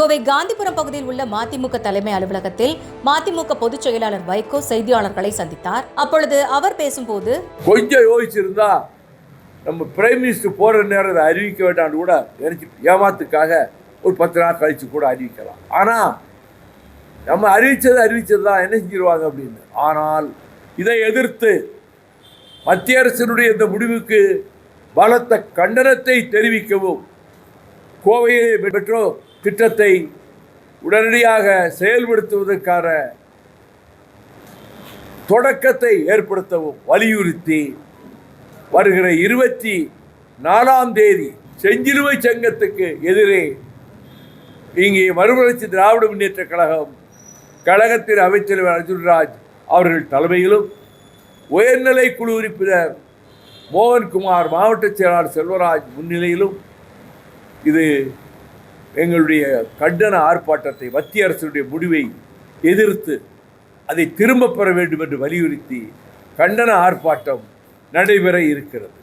கோவை காந்திபுரம் பகுதியில் உள்ள மதிமுக தலைமை அலுவலகத்தில் மதிமுக பொதுச் செயலாளர் வைகோ செய்தியாளர்களை சந்தித்தார். அப்பொழுது அவர் பேசும்போது கொஞ்சம் யோசிச்சிருந்தா நம்ம பிரைம் மினிஸ்டர் போற நேரம் அறிவிக்க வேண்டாம்னு கூட நினச்சி ஏமாத்துக்காக ஒரு பத்து நாள் கழிச்சு கூட அறிவிக்கலாம். ஆனால் நம்ம அறிவித்தது அறிவித்தது தான் என்ன செஞ்சிருவாங்க அப்படின்னு. ஆனால் இதை எதிர்த்து மத்திய அரசினுடைய இந்த முடிவுக்கு பலத்த கண்டனத்தை தெரிவிக்கவும் கோவையிலே பெற்றோர் திட்டத்தை உடனடியாக செயல்படுத்துவதற்கான தொடக்கத்தை ஏற்படுத்தவும் வலியுறுத்தி வருகிற இருபத்தி நாலாம் தேதி செஞ்சிலுவை சங்கத்துக்கு எதிரே இங்கே மறுமலர்ச்சி திராவிட முன்னேற்ற கழகம் கழகத்தின் அமைச்சர் அர்ஜுன்ராஜ் அவர்கள் தலைமையிலும் உயர்நிலை குழு உறுப்பினர் மோகன்குமார் மாவட்ட செயலாளர் செல்வராஜ் முன்னிலையிலும் இது எங்களுடைய கண்டன ஆர்ப்பாட்டத்தை மத்திய அரசுடைய முடிவை எதிர்த்து அதை திரும்ப பெற வேண்டும் என்று வலியுறுத்தி கண்டன ஆர்ப்பாட்டம் நடைபெற இருக்கிறது.